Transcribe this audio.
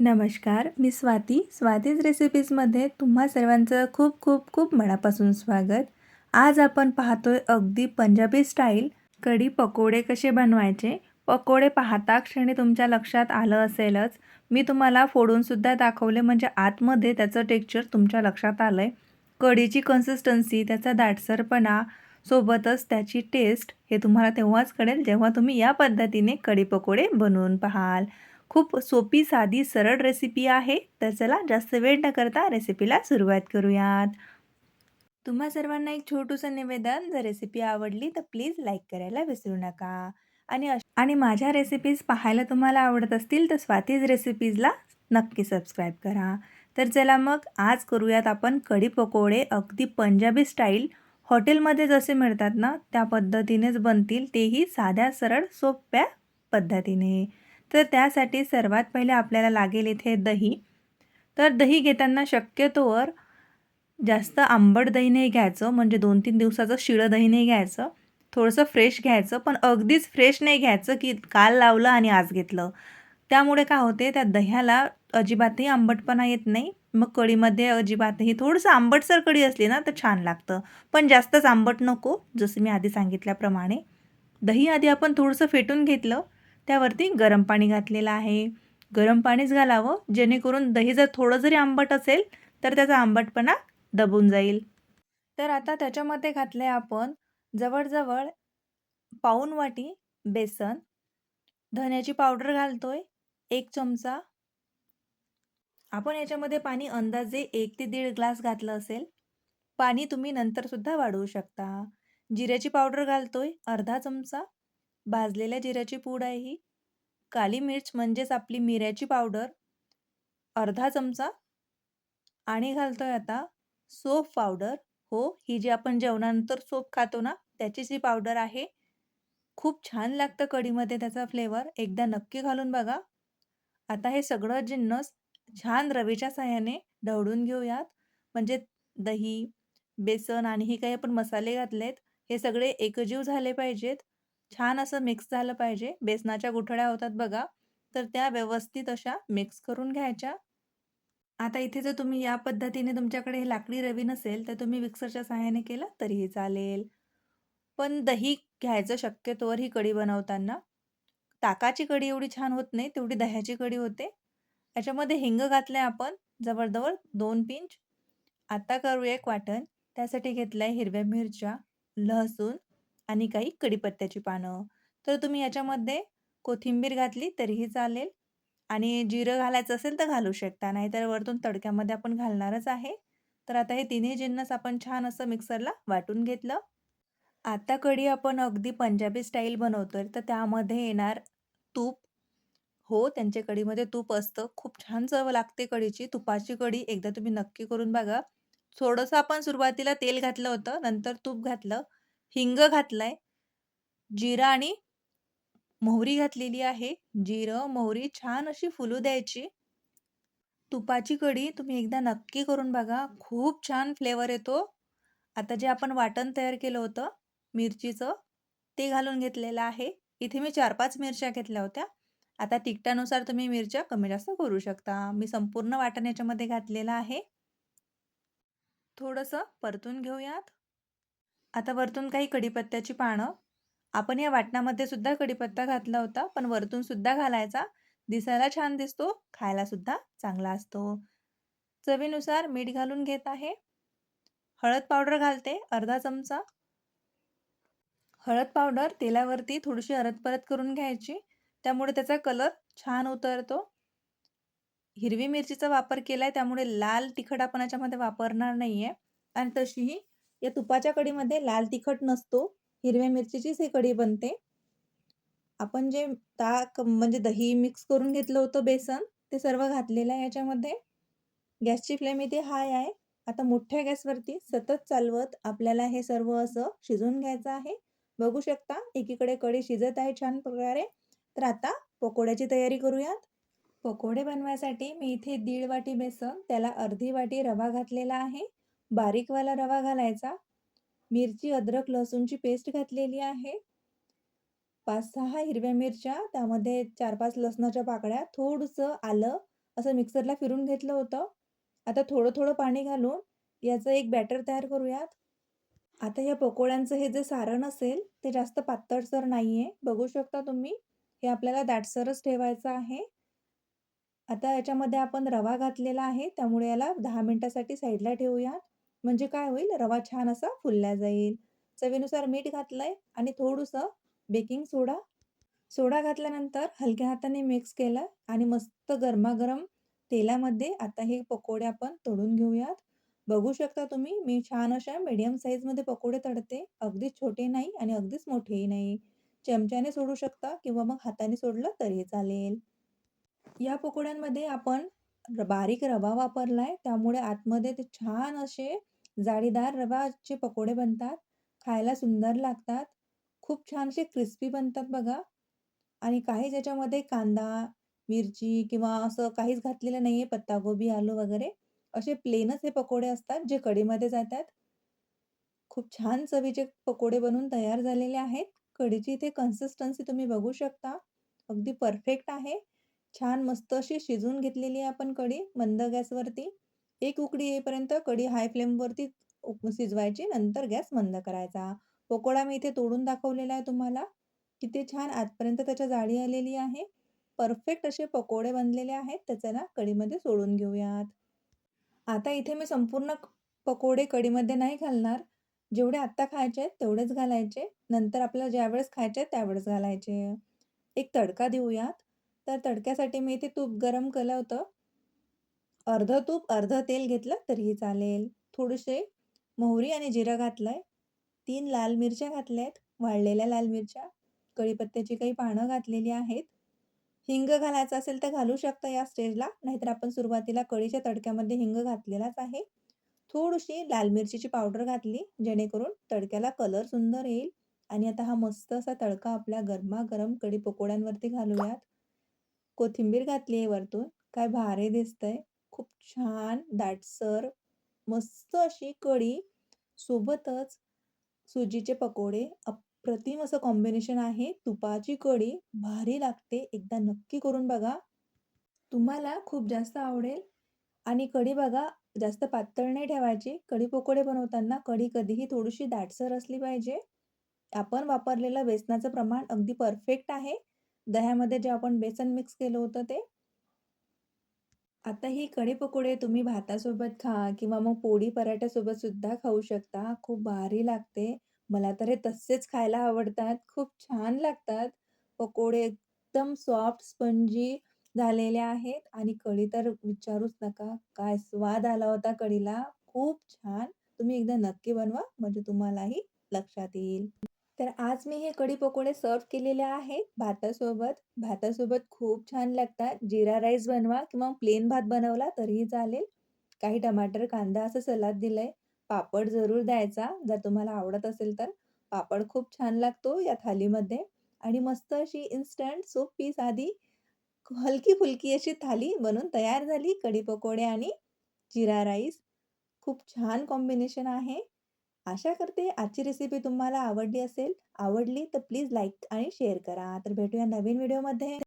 नमस्कार मी स्वाती. स्वातीज रेसिपीजमध्ये तुम्हा सर्वांचं खूप खूप खूप मनापासून स्वागत. आज आपण पाहतोय अगदी पंजाबी स्टाईल कढी पकोडे कसे बनवायचे? पकोडे पाहता क्षणी तुमच्या लक्षात आलं असेलच. मी तुम्हाला फोडूनसुद्धा दाखवले म्हणजे आतमध्ये त्याचं टेक्स्चर तुमच्या लक्षात आलं आहे कढीची कन्सिस्टन्सी त्याचा दाटसरपणा सोबतच त्याची टेस्ट हे तुम्हाला तेव्हाच कळेल जेव्हा तुम्ही या पद्धतीने कढी पकोडे बनवून पाहाल. खूप सोपी साधी सरळ रेसिपी आहे. तर चला जास्त वेळ न करता रेसिपीला सुरुवात करूयात. तुम्हा सर्वांना एक छोटूसं निवेदन जर रेसिपी आवडली तर प्लीज लाईक करायला विसरू नका. आणि आणि माझ्या रेसिपीज पाहायला तुम्हाला आवडत असतील तर स्वातीज रेसिपीजला नक्की सबस्क्राईब करा. तर चला मग आज करूयात आपण कढी पकोडे अगदी पंजाबी स्टाईल हॉटेलमध्ये जसे मिळतात ना त्या पद्धतीनेच बनतील. तेही साध्या सरळ सोप्या पद्धतीने. तर त्यासाठी सर्वात पहिले आपल्याला लागेल इथे दही. तर दही घेताना शक्यतोवर जास्त आंबट दही नाही घ्यायचं म्हणजे दोन तीन दिवसाचं शिळं दही नाही घ्यायचं. थोडंसं फ्रेश घ्यायचं पण अगदीच फ्रेश नाही घ्यायचं की काल लावलं आणि आज घेतलं. त्यामुळे काय होते त्या दह्याला अजिबातही आंबटपणा येत नाही. मग कढीमध्ये अजिबातही थोडंसं आंबटसर कढी असली ना तर छान लागतं. पण जास्तच आंबट नको जसं मी आधी सांगितल्याप्रमाणे. दही आधी आपण थोडंसं फेटून घेतलं त्यावरती गरम पाणी घातलेलं आहे. गरम पाणीच घालावं जेणेकरून दही जर थोडं जरी आंबट असेल तर त्याचा आंबटपणा दबून जाईल. तर आता त्याच्यामध्ये घातलं आहे आपण जवळजवळ पाऊन वाटी बेसन. धन्याची पावडर घालतोय एक चमचा. आपण याच्यामध्ये पाणी अंदाजे एक ते दीड ग्लास घातलं असेल. पाणी तुम्ही नंतरसुद्धा वाढवू शकता. जिऱ्याची पावडर घालतोय अर्धा चमचा. भाजलेल्या जिऱ्याची पूड आहे ही. काली मिर्च म्हणजेच आपली मिऱ्याची पावडर. अर्धा चमचा. आणि घालतोय आता सोप पावडर. हो ही जी आपण जेवणानंतर सोप खातो ना त्याचीच ही पावडर आहे. खूप छान लागतं कढीमध्ये त्याचा फ्लेवर एकदा नक्की घालून बघा. आता हे सगळं जिन्नस छान रवेच्या साह्याने ढवळून घेऊयात. म्हणजे दही बेसन आणि हे काही आपण मसाले घातलेत हे सगळे एकजीव झाले पाहिजेत. छान असं मिक्स झालं पाहिजे. बेसनाच्या गुठळ्या होतात बघा. तर त्या व्यवस्थित अशा मिक्स करून घ्यायच्या. आता इथे जर तुम्ही या पद्धतीने तुमच्याकडे हे लाकडी रवी नसेल तर तुम्ही मिक्सरच्या सहाय्याने केलं तरीही चालेल. पण दही घ्यायचं शक्यतोवर ही कढी बनवताना. ताकाची कढी एवढी छान होत नाही तेवढी दह्याची कढी होते. याच्यामध्ये हिंग घातलंय आपण जवळजवळ दोन पिंच. आता करूया एक वाटण. त्यासाठी घेतलंय हिरव्या मिरच्या लसूण आणि काही कढीपत्त्याची पानं. तर तुम्ही याच्यामध्ये कोथिंबीर घातली तरीही चालेल. आणि जिरं घालायचं असेल तर घालू शकता नाहीतर वरतून तडक्यामध्ये आपण घालणारच आहे. तर आता हे तिन्ही जिन्नस आपण छान असं मिक्सरला वाटून घेतलं. आता कढी आपण अगदी पंजाबी स्टाईल बनवतोय तर त्यामध्ये येणार तूप. हो त्यांच्या कढीमध्ये तूप असतं. खूप छान चव लागते कढीची. तुपाची कढी एकदा तुम्ही नक्की करून बघा. थोडंसं आपण सुरुवातीला तेल घातलं होतं नंतर तूप घातलं. हिंग घातलाय जिरा आणि मोहरी घातलेली आहे. जिरं मोहरी छान अशी फुलू द्यायची. तुपाची कढी तुम्ही एकदा नक्की करून बघा. खूप छान फ्लेवर येतो. आता जे आपण वाटण तयार केलं होतं मिरचीचं ते घालून घेतलेलं आहे. इथे मी चार पाच मिरच्या घेतल्या होत्या. आता तिखटानुसार तुम्ही मिरच्या कमी जास्त करू शकता. मी संपूर्ण वाटण याच्यामध्ये घातलेलं आहे. थोडंसं परतून घेऊयात. आता वरतून काही कढीपत्त्याची पानं. आपण या वाटणामध्ये सुद्धा कढीपत्ता घातला होता पण वरतून सुद्धा घालायचा. दिसायला छान दिसतो खायला सुद्धा चांगला असतो. चवीनुसार मीठ घालून घेत आहे. हळद पावडर घालते अर्धा चमचा. हळद पावडर तेलावरती थोडीशी अरत परत करून घ्यायची. त्यामुळे त्याचा कलर छान उतरतो. हिरवी मिरचीचा वापर केलाय त्यामुळे लाल तिखट आपण याच्यामध्ये वापरणार नाहीये. आणि तशीही या तुपाच्या कढीमध्ये लाल तिखट नसतो हिरव्या मिरचीचीच ही कढी बनते. आपण जे ताक म्हणजे दही मिक्स करून घेतलं होतं बेसन ते सर्व घातलेलं आहे याच्यामध्ये. गॅसची फ्लेम इथे हाय आहे. आता मोठ्या गॅसवरती सतत चालवत आपल्याला हे सर्व असं शिजवून घ्यायचं आहे. बघू शकता एकीकडे कढी शिजत आहे छान प्रकारे. तर आता पकोड्याची तयारी करूयात. पकोडे बनवायसाठी मी इथे दीड वाटी बेसन त्याला अर्धी वाटी रवा घातलेला आहे. बारीकवाला रवा घालायचा मिरची अद्रक लसूणची पेस्ट घातलेली आहे पाच सहा हिरव्या मिरच्या त्यामध्ये चार पाच लसणाच्या पाकळ्या थोडंसं आलं असं मिक्सरला फिरून घेतलं होतं. आता थोडं-थोडं पाणी घालून याचं एक बॅटर तयार करूयात. आता या पकोड्यांचं हे जे सारण असेल, ते जास्त पातळसर नाही आहे बघू शकता तुम्ही, हे आपल्याला दाटसरच ठेवायचं आहे. आता याच्यामध्ये आपण रवा घातलेला आहे, त्यामुळे याला दहा मिनिटासाठी साईडला ठेवूयात. म्हणजे काय होईल, रवा छान असा फुलला जाईल. चवीनुसार मीठ घातलंय आणि थोडंसं बेकिंग सोडा. सोडा घातल्यानंतर हलक्या हाताने मिक्स केलं आणि मस्त गरमागरम तेलामध्ये आता हे पकोडे आपण तळून घेऊयात. बघू शकता तुम्ही, मी छान अशा मीडियम साईजमध्ये पकोडे तळते. अगदीच छोटे नाही आणि अगदीच मोठेही नाही. चमच्याने सोडू शकता किंवा मग हाताने सोडलं तरी चालेल. या पकोड्यांमध्ये आपण बारीक रवा वापरलाय, त्यामुळे आतमध्ये ते छान असे जाळीदार रवाचे पकोडे बनतात. खायला सुंदर लागतात. खूप छान असे क्रिस्पी बनतात बघा. आणि काही ज्याच्यामध्ये कांदा, मिरची किंवा असं काहीच घातलेलं नाहीये, पत्तागोबी आलू वगैरे. असे प्लेनच हे पकोडे असतात, जे कढीमध्ये जातात. खूप छान चवीचे पकोडे बनवून तयार झालेले आहेत. कढीची इथे कन्सिस्टन्सी तुम्ही बघू शकता. अगदी परफेक्ट आहे. छान मस्त अशी शिजवून घेतलेली आहे आपण कढी मंद गॅसवरती. एक उकडी येईपर्यंत कढी हाय फ्लेमवरती शिजवायची, नंतर गॅस मंद करायचा. पकोडा मी इथे तोडून दाखवलेला आहे तुम्हाला. किती छान आजपर्यंत त्याच्या जाळी आलेली आहे. परफेक्ट असे पकोडे बनलेले आहेत. त्याच्याला कढीमध्ये सोडून घेऊयात. आता इथे मी संपूर्ण पकोडे कढीमध्ये नाही घालणार. जेवढे आत्ता खायचे आहेत तेवढेच घालायचे. नंतर आपल्याला ज्यावेळेस खायचे आहेत त्यावेळेस घालायचे. एक तडका देऊयात. तर तडक्यासाठी मी इथे तूप गरम केलं होतं. अर्धं तूप, अर्धं तेल घेतलं तरीही चालेल. थोडेसे मोहरी आणि जिरं घातलं आहे तीन लाल मिरच्या घातल्या आहेत वाळलेल्या लाल मिरच्या. कढीपत्त्याची काही पानं घातलेली आहेत. हिंग घालायचं असेल तर घालू शकता या स्टेजला, नाहीतर आपण सुरुवातीला कळीच्या तडक्यामध्ये हिंग घातलेलाच आहे. थोडीशी लाल मिरचीची पावडर घातली, जेणेकरून तडक्याला कलर सुंदर येईल. आणि आता हा मस्त असा तडका आपल्या गरमागरम कढी पकोड्यांवरती घालूयात. कोथिंबीर घातली आहे वरतून. काय भारी दिसतंय. खूप छान दाटसर मस्त अशी कढी, सोबतच सुजीचे पकोडे. अप्रतिम असं कॉम्बिनेशन आहे. तुपाची कढी भारी लागते. एकदा नक्की करून बघा. तुम्हाला खूप जास्त आवडेल. आणि कढी बघा, जास्त पातळ नाही ठेवायची. कढी पकोडे बनवताना कढी कधीही थोडीशी दाटसर असली पाहिजे. आपण वापरलेलं बेसनाचं प्रमाण अगदी परफेक्ट आहे. दह्यामध्ये जे आपण बेसन मिक्स केलं होतं ते. आता ही कढी पकोडे तुम्ही भातासोबत खा किंवा मग पोळी पराठ्यासोबत सुद्धा खाऊ शकता. खूप भारी लागते. मला तर हे तसेच खायला आवडतात. खूप छान लागतात. पकोडे एकदम सॉफ्ट, स्पंजी झालेले आहेत आणि कढी तर विचारूच नका. काय स्वाद आला होता कढीला. खूप छान. तुम्ही एकदा नक्की बनवा, म्हणजे तुम्हालाही लक्षात येईल. तर आज मी हे कढी पकोडे सर्व्ह केलेले आहेत भातासोबत. भातासोबत खूप छान लागतात. जिरा राईस बनवा किंवा प्लेन भात बनवला तरीही चालेल. काही टमाटर, कांदा असं सलाद दिलंय. पापड जरूर द्यायचा, जर तुम्हाला आवडत असेल तर. पापड खूप छान लागतो या थालीमध्ये. आणि मस्त अशी इन्स्टंट, सोपी, साधी, हलकी-फुलकी अशी थाली बनून तयार झाली. कढी पकोडे आणि जिरा राईस. खूप छान कॉम्बिनेशन आहे. आशा करते आजची रेसिपी तुम्हाला आवडली असेल. आवडली तर प्लीज लाईक आणि शेअर करा. तर भेटूया नवीन व्हिडिओमध्ये.